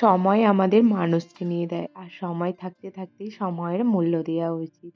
সময় আমাদের মানুষ নিয়ে দেয় আর সময় থাকতে থাকতেই সময়ের মূল্য দেওয়া উচিত।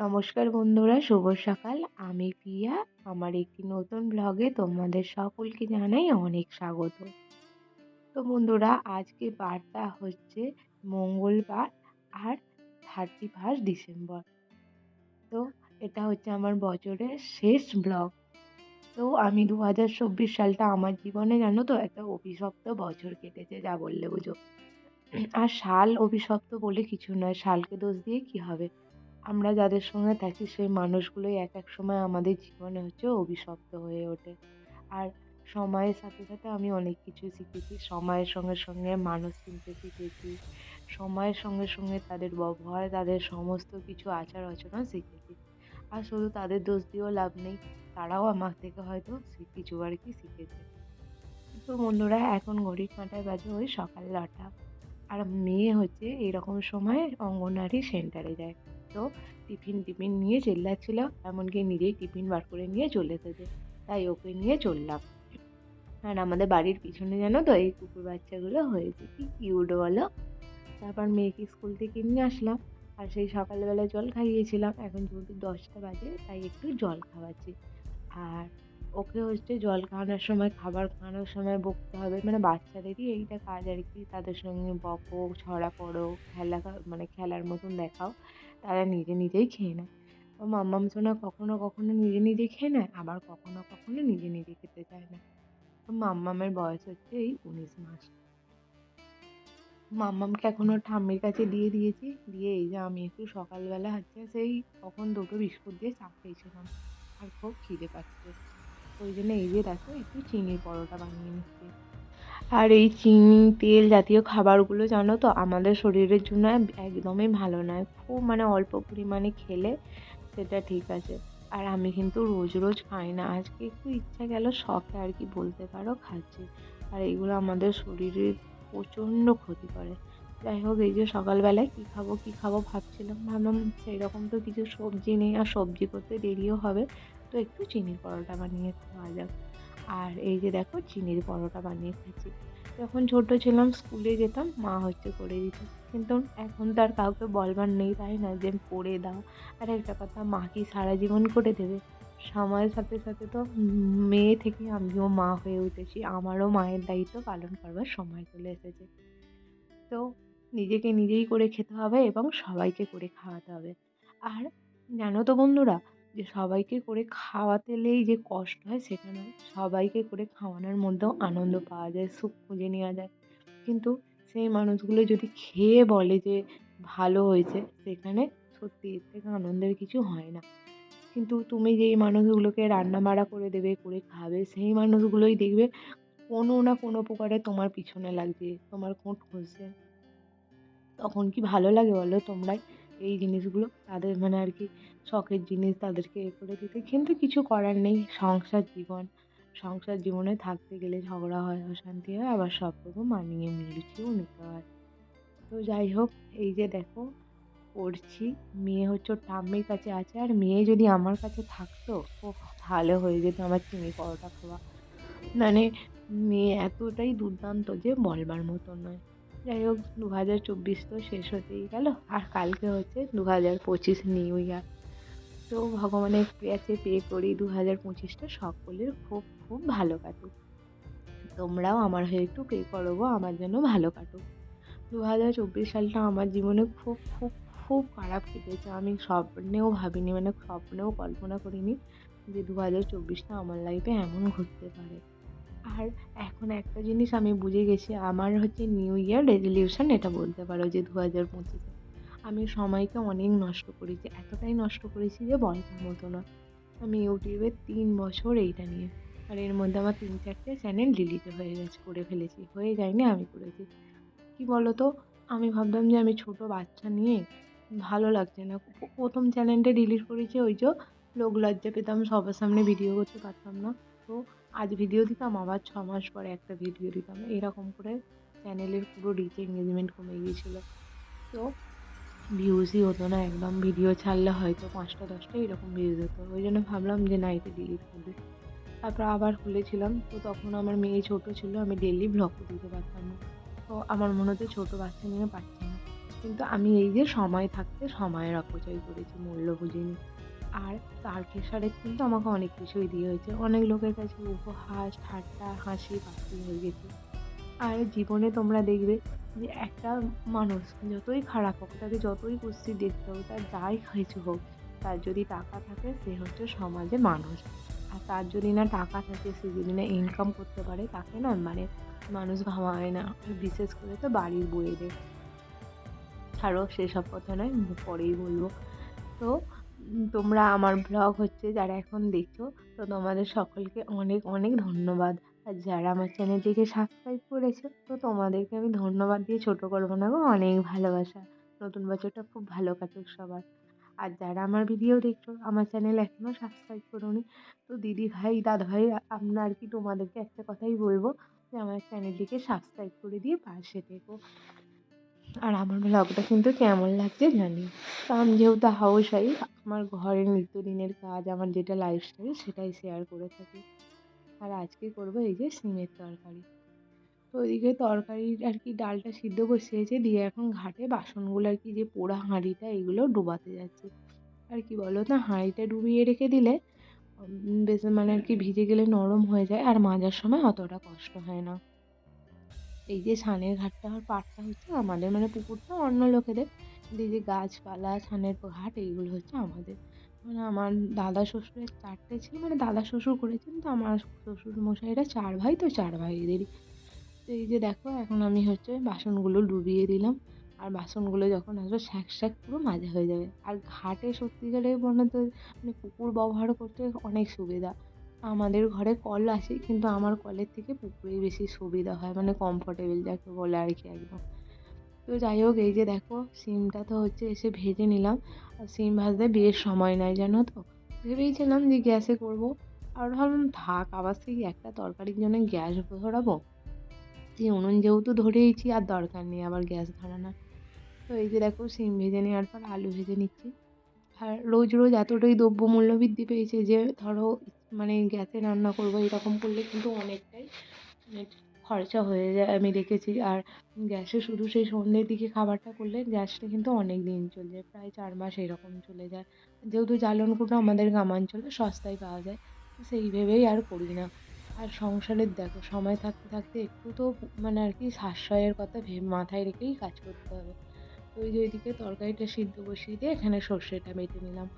নমস্কার বন্ধুরা, শুভ সকাল। আমি প্রিয়া। আমার একটি নতুন ব্লগে তোমাদের সকলকে জানাই অনেক স্বাগত। তো বন্ধুরা, আজকে বারটা হচ্ছে মঙ্গলবার আর থার্টি ফার্স্ট ডিসেম্বর তো এটা হচ্ছে আমার বছরের শেষ ব্লগ। তো আমি দু হাজার চব্বিশ সালটা আমার জীবনে জানো তো একটা অভিশপ্ত বছর কেটেছে, যা বললে বুঝো। আর সাল অভিশপ্ত বলে কিছু নয়, সালকে দোষ দিয়ে কী হবে? আমরা যাদের সঙ্গে থাকি, সেই মানুষগুলোই এক এক সময় আমাদের জীবনে হচ্ছে অভিশপ্ত হয়ে ওঠে। আর সময়ের সাথে সাথে আমি অনেক কিছু শিখেছি। সময়ের সঙ্গে সঙ্গে মানুষ চিনতে শিখেছি। সময়ের সঙ্গে সঙ্গে তাদের ব্যবহার, তাদের সমস্ত কিছু আচার আচরণ শিখেছি। আর শুধু তাদের দোষ দিয়েও লাভ নেই তারাও আমার থেকে হয়তো কিছু আর কি শিখেছে। তো বন্ধুরা, এখন ঘড়ির কাঁটায় বাজে ওই সকাল নটা আর মেয়ে হচ্ছে এইরকম সময় অঙ্গনওয়াড়ি সেন্টারে যায়। তো টিফিন টিফিন নিয়ে চিল্লাচ্ছিল, এমনকি নিজেই টিফিন বার করে নিয়ে চলে এসেছে। তাই ওকে নিয়ে চললাম। আর আমাদের বাড়ির পিছনে জানো তো, এই কুকুর বাচ্চাগুলো হয়েছে। কি কিউট বলো? তারপর মেয়েকে স্কুল থেকে নিয়ে আসলাম। আর সেই সকালবেলা জল খাইয়েছিলাম। এখন যেহেতু দশটা বাজে, তাই একটু জল খাওয়াচ্ছি। আর ওকে হচ্ছে জল খাওয়ানোর সময়, খাবার খাওয়ানোর সময় বকতে হবে। মানে বাচ্চাদেরই এইটা কাজ আর কি। তাদের সঙ্গে বকো, ছড়া পড়ো, খেলা মানে খেলার মতন দেখাও। তারা নিজে নিজেই খেয়ে নেয়। তো মাম্মাম সোনা কখনো কখনো নিজে নিজে খেয়ে নেয়, আবার কখনো কখনো নিজে নিজে খেতে চায় না। তো মাম্মামের বয়স হচ্ছে এই উনিশ মাস। মাম্মামকে এখন ওর ঠাম্মির কাছে দিয়ে দিয়েছি। দিয়ে এই যে আমি একটু সকালবেলা হচ্ছে সেই কখন দুটো বিস্কুট দিয়ে চা খেয়েছিলাম। আর খুব খিদে পাচ্ছে। ওই জন্য এই যে দেখো, একটু চিনির পরোটা বানিয়ে নিচ্ছি। আর এই চিনি, তেল জাতীয় খাবারগুলো জানো তো, আমাদের শরীরের জন্য একদমই ভালো নয়। খুব মানে অল্প পরিমাণে খেলে সেটা ঠিক আছে। আর আমি কিন্তু রোজ রোজ খাই না। আজকে একটু ইচ্ছা গেল শখে আর কি বলতে পারো, খাচ্ছি। আর এগুলো আমাদের শরীরের প্রচণ্ড ক্ষতি করে। যাই হোক, এই যে সকালবেলায় কী খাব কী খাব ভাবছিলাম। ভাবলাম সেই রকম তো কিছু সবজি নেই, আর সবজি করতে দেরিও হবে। তো একটু চিনির পরোটা বানিয়ে খাওয়া যাক। আর এই যে দেখো, চিনির পরোটা বানিয়ে খাচ্ছি। যখন ছোটো ছিলাম, স্কুলে যেতাম, মা হচ্ছে করে দিত। কিন্তু এখন তো আর কাউকে বলবার নেই, তাই না? যে করে দাও। আর একটা কথা, মা কি সারা জীবন করে দেবে? সময়ের সাথে সাথে তো মেয়ে থেকে আমিও মা হয়ে উঠেছি। আমারও মায়ের দায়িত্ব পালন করবার সময় চলে এসেছে। তো নিজেকে নিজেই করে খেতে হবে এবং সবাইকে করে খাওয়াতে হবে। আর জানো তো বন্ধুরা, যে সবাইকে করে খাওয়াতেলেই যে কষ্ট হয় সেটা নয়, সবাইকে করে খাওয়ানোর মধ্যেও আনন্দ পাওয়া যায়, সুখ খুঁজে নেওয়া যায়। কিন্তু সেই মানুষগুলো যদি খেয়ে বলে যে ভালো হয়েছে, সেখানে সত্যি এর থেকে আনন্দের কিছু হয় না। কিন্তু তুমি যেই মানুষগুলোকে রান্না বাড়া করে দেবে, করে খাবে, সেই মানুষগুলোই দেখবে কোনো না কোনো প্রকারে তোমার পিছনে লাগছে তোমার খোঁট খুঁজছে তখন কি ভালো লাগে বলো? তোমরাই এই জিনিসগুলো তাদের মানে আর কি শখের জিনিস তাদেরকে এ করে দিতে। কিন্তু কিছু করার নেই। সংসার জীবন, সংসার জীবনে থাকতে গেলে ঝগড়া হয়, অশান্তি হয়, আবার সব রকম মানিয়ে মিলিয়েও নিতে হয়। তো যাই হোক, এই যে দেখো করছি মেয়ে হচ্ছে ওর ঠাম্মির কাছে আছে। আর মেয়ে যদি আমার কাছে থাকতো ও ভালো হয়ে যেত আমার চিনি পরোটা খাওয়া। মানে মেয়ে এতটাই দুর্দান্ত যে বলবার মতো নয়। যাই হোক দু হাজার চব্বিশ তো শেষ হতেই গেল। আর কালকে হচ্ছে দু হাজার পঁচিশ নিউ ইয়ার। তো ভগবানের কাছে পে করি দু হাজার পঁচিশটা সকলের খুব খুব ভালো কাটুক। তোমরাও আমার হয়ে একটু পে করো গো, আমার জন্য ভালো কাটুক। দু হাজার চব্বিশ সালটা আমার জীবনে খুব খুব খুব খারাপ কেটেছে। আমি স্বপ্নেও ভাবিনি মানে স্বপ্নেও কল্পনা করিনি যে দু হাজার চব্বিশটা আমার লাইফে এমন ঘটতে পারে। আর এখন একটা জিনিস আমি বুঝে গেছি, আমার হচ্ছে নিউ ইয়ার রেজলিউশন এটা বলতে পারো যে দু হাজার পঁচিশে। আমি সময়কে অনেক নষ্ট করেছি, এতটাই নষ্ট করেছি যে বলার মতো না আমি ইউটিউবে তিন বছর এইটা নিয়ে, আর এর মধ্যে আমার তিন চারটে চ্যানেল ডিলিট হয়ে গেছে, করে ফেলেছি, হয়ে যায়নি আমি করেছি। কী বলো তো আমি ভাবতাম যে আমি ছোটো বাচ্চা নিয়ে ভালো লাগছে না। প্রথম চ্যানেলটা ডিলিট করেছি ওই যে লোক লজ্জা পেতাম, সবার সামনে ভিডিও করতে পারতাম না। তো আজ ভিডিও দিতাম, আবার ছ মাস পরে একটা ভিডিও দিতাম। এরকম করে চ্যানেলের পুরো রিচ এঙ্গেজমেন্ট কমে গিয়েছিল। তো ভিউজই হতো না, একদম ভিডিও ছাড়লে হয়তো পাঁচটা, দশটা এরকম ভিউজ হতো। ওই জন্য ভাবলাম যে না, এটা ডিলিট করে তারপর আবার খুলেছিলাম। তো তখন আমার মেয়ে ছোটো ছিল, আমি ডেলি ব্লগও দিতে পারতাম না। তো আমার মনে হতো ছোটো বাচ্চা নিয়ে পারছি না। কিন্তু আমি এই যে সময় থাকতে সময়ের অপচয় করেছি, মূল্য বুঝিনি। আর তার তারকেশ্বরের কিন্তু আমাকে অনেক কিছুই দিয়ে হয়েছে। অনেক লোকের কাছে উপহাস, ঠাট্টা, হাসি পাখি হয়ে গেছে। আর জীবনে তোমরা দেখবে যে একটা মানুষ যতই খারাপ হোক, তাকে যতই কুস্তি দেখতে হোক তার যাই কিছু হোক, তার যদি টাকা থাকে, সে হচ্ছে সমাজে মানুষ। আর তার যদি না টাকা থাকে, সে যদি না ইনকাম করতে পারে, তাকে না মানে মানুষ ভাবায় না। বিশেষ করে তো বাড়ির বউয়েদের। ছাড়ো, সেসব কথা নয়, পরেই বলব। তো তোমরা আমার ব্লগ হচ্ছে যারা এখন দেখছ, তো তোমাদের সকলকে অনেক অনেক ধন্যবাদ। আর যারা আমার চ্যানেলটিকে সাবস্ক্রাইব করেছ, তো তোমাদেরকে আমি ধন্যবাদ দিয়ে ছোটো করব না গো, অনেক ভালোবাসা। নতুন বছরটা খুব ভালো কাটুক সবার। আর যারা আমার ভিডিও দেখছ, আমার চ্যানেল এখনও সাবস্ক্রাইব করোনি, তো দিদি ভাই, দাদা ভাই আর কি তোমাদেরকে একটা কথাই বলব যে, আমার চ্যানেলটিকে সাবস্ক্রাইব করে দিয়ে পাশে থেকো। আর আমার ব্লগটা কিন্তু কেমন লাগছে জানি। আমি যেহেতু হাউস ওয়াইফ আমার ঘরের নিত্যদিনের কাজ, আমার যেটা লাইফস্টাইল সেটাই শেয়ার করে থাকি। আর আজকে করব এই যে সিমের তরকারি। তো ওইদিকে তরকারির আর কি ডালটা সিদ্ধ বসিয়েছে, দিয়ে এখন ঘাটে বাসনগুলো আর কি যে পোড়া হাঁড়িটা, এগুলো ডোবাতে যাচ্ছে। আর কি বলো তো হাঁড়িটা ডুবিয়ে রেখে দিলে বেশ মানে আর কি ভিজে গেলে নরম হয়ে যায়, আর মাজার সময় অতটা কষ্ট হয় না। এই যে ছানের ঘাটটা আর পাড়টা হচ্ছে আমাদের মানে পুকুরটা অন্য লোকেদের। এই যে গাছপালা, ছানের ঘাট, এইগুলো হচ্ছে আমাদের। মানে আমার দাদা শ্বশুরের চারটে ছিল মানে দাদা শ্বশুর করেছেন তো আমার শ্বশুর মশাইরা চার ভাই তো চার ভাইদেরই। তো এই যে দেখো, এখন আমি হচ্ছে বাসনগুলো ডুবিয়ে দিলাম। আর বাসনগুলো যখন আসবে, স্যাঁক স্যাঁক পুরো মাজা হয়ে যাবে। আর ঘাটে সত্যিকারের মনে তো মানে পুকুর ব্যবহার করতে অনেক সুবিধা। আমাদের ঘরে কল আছে কিন্তু আমার কলের থেকে পুকুরেই বেশি সুবিধা হয় মানে কমফর্টেবল যাকে বলে আর কি একদম। তো যাই হোক, এই যে দেখো, সিমটা তো হচ্ছে এসে ভেজে নিলাম। আর সিম ভাজতে বেশ সময় নাই জানো তো? ভেবেইছিলাম যে গ্যাসে করব। আর ভাবলাম, থাক, আবার সেই একটা তরকারির জন্য গ্যাস ধরাবো যে উনুন যেহেতু ধরেইছি, আর দরকার নেই আবার গ্যাস ধরানোর তো এই যে দেখো, সিম ভেজে নেওয়ার পর আলু ভেজে নিচ্ছি। আর রোজ রোজ এতটাই দ্রব্যমূল্য বৃদ্ধি পেয়েছে যে, ধরো মানে গ্যাসে রান্না করব, এরকম করলে কিন্তু অনেকটাই মানে খরচা হয়ে যায়, আমি দেখেছি। আর গ্যাসে শুধু সেই সন্ধ্যের দিকে খাবারটা করলে গ্যাসটা কিন্তু অনেক দিন চলে যায়, প্রায় চার মাস এরকম চলে যায়। যেহেতু জ্বালনকুটো আমাদের গ্রামাঞ্চলে সস্তায় পাওয়া যায় সেই ভেবেই আর করি না। আর সংসারের দেখো, সময় থাকতে থাকতে একটু তো মানে আর কি সাশ্রয়ের কথা ভেবে মাথায় রেখেই কাজ করতে হবে। ওই যে ওইদিকে তরকারিটা সিদ্ধ বসিয়ে দিয়ে এখানে সর্ষেটা বেটে নিলাম।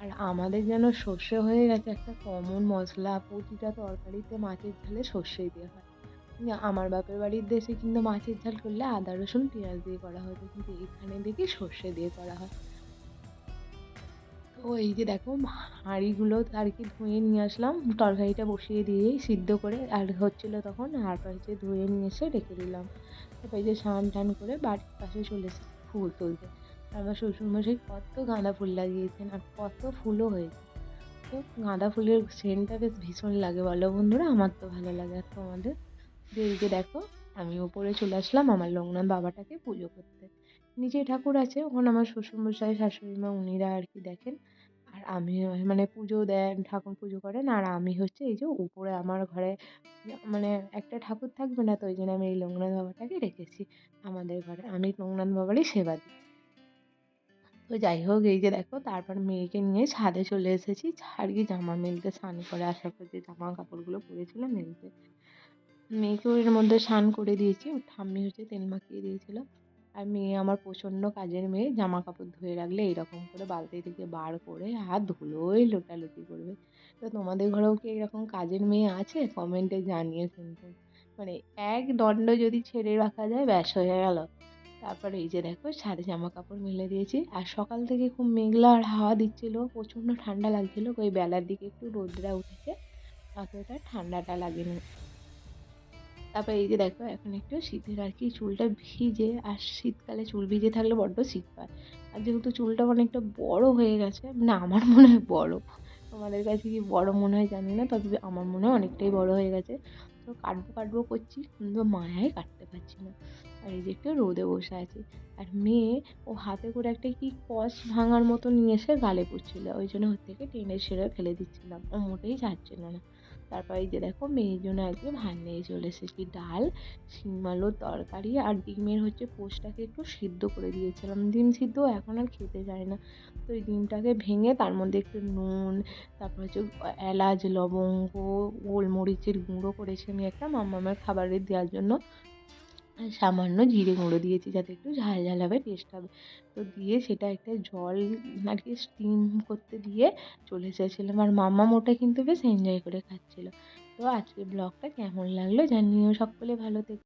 আর আমাদের যেন সর্ষে হয়ে গেছে একটা কমন মশলা। প্রতিটা তরকারিতে মাছের ঝালে সর্ষেই দেওয়া হয়। আমার বাপের বাড়ির দেশে কিন্তু মাছের ঝাল করলে আদা, রসুন, পেঁয়াজ দিয়ে করা হতো কিন্তু এখানে দেখি সর্ষে দিয়ে করা হয়। তো এই যে দেখো, হাঁড়িগুলো আর কি ধুয়ে নিয়ে আসলাম। তরকারিটা বসিয়ে দিয়েই সিদ্ধ করে আর হচ্ছিল তখন আর পাশে ধুয়ে নিয়ে এসে রেখে দিলাম। তারপর যে স্নান টান করে বাড়ির পাশে চলে এসেছি ফুল তুলতে। আমার শ্বশুরমশাই কত গাঁদা ফুল লাগিয়েছেন আর কত ফুলও হয়েছে। তো গাঁদা ফুলের সেন্টটা বেশ ভীষণ লাগে বলো বন্ধুরা, আমার তো ভালো লাগে। আর তোমাদের? যে দেখো, আমি ওপরে চলে আসলাম আমার লোকনাথ বাবাটাকে পুজো করতে। নিচে ঠাকুর আছে, ওখানে আমার শ্বশুরমশাই, শাশুড়ি মা, উনিরা আর কি দেখেন। আর আমি মানে পুজো দেন, ঠাকুর পুজো করেন, আর আমি হচ্ছে এই যে উপরে আমার ঘরে মানে একটা ঠাকুর থাকবে না তো, ওই জন্য আমি এই লোকনাথ বাবাটাকে রেখেছি আমাদের ঘরে। আমি লোকনাথ বাবারই সেবা দিই। তো যাই হোক এই যে দেখো তারপর মেয়েকে নিয়ে ছাদে চলে এসেছি। আর কি জামা মেলতে স্নান করে আসার পর যে জামা কাপড়গুলো পরেছিল মেলতে। মেয়েকেও এর মধ্যে স্নান করে দিয়েছি। ঠাম্মি হচ্ছে তেল মাখিয়ে দিয়েছিল। আর মেয়ে আমার প্রচণ্ড কাজের মেয়ে। জামা কাপড় ধুয়ে রাখলে এইরকম করে বালতি থেকে বার করে আর ধুলোই লোটালুটি করবে। তো তোমাদের ঘরেও কি এরকম কাজের মেয়ে আছে? কমেন্টে জানিয়ে কিন্তু। মানে এক দণ্ড যদি ছেড়ে রাখা যায়, ব্যাস হয়ে গেল। তারপরে এই যে দেখো ছাদে জামা কাপড় মেলে দিয়েছি। আর সকাল থেকে খুব মেঘলা আর হাওয়া দিচ্ছিল, প্রচণ্ড ঠান্ডা লাগছিল, ওই বেলার দিকে একটু রোদরা উঠেছে, অতটা ঠান্ডাটা লাগেনি। তারপর এই যে দেখো, এখন একটু শীতের আর কি, চুলটা ভিজে, আর শীতকালে চুল ভিজে থাকলে বড্ড শীত পায় আর যেহেতু চুলটা অনেকটা বড় হয়ে গেছে, না, আমার মনে হয় বড়। তোমাদের কাছে কি বড় মনে হয় জানি না, তবে আমার মনে হয় অনেকটাই বড় হয়ে গেছে। তো কাটবো কাটবো করছি, কিন্তু মায়ায় কাটতে পারছি না। আর এই যে রোদে বসে আছে। আর মেয়ে ও হাতে করে একটা কি কস ভাঙার মতো নিয়ে এসে গালে পড়ছিল ওই জন্য ওর থেকে টেনে ছেড়ে ফেলে দিচ্ছিলাম। ও মোটেই ছাড়ছিল না। তারপর এই যে দেখো মেয়ের জন্য আজকে ভাত নিয়ে চলে এসেছি। ডাল শিম আলুর তরকারি আর ডিমের হচ্ছে পোস্টটাকে একটু সিদ্ধ করে দিয়েছিলাম। ডিম সিদ্ধ এখন আর খেতে যায় না। তো ওই ডিমটাকে ভেঙে তার মধ্যে একটু নুন, তারপর হচ্ছে এলাচ, লবঙ্গ, গোলমরিচের গুঁড়ো করেছি আমি একটা মামামের খাবারে দেওয়ার জন্য। সামান্য জিরে গুঁড়ো দিয়েছি যাতে একটু ঝাল ঝাল হবে টেস্ট হবে। তো দিয়ে সেটা একটা জল আর কি স্টিম করতে দিয়ে চলে এসেছিলাম। আর মামা ওটা কিন্তু বেশ এনজয় করে খাচ্ছিলো। তো আজকের ব্লগটা কেমন লাগল জানিও। সকলে ভালো থেকো।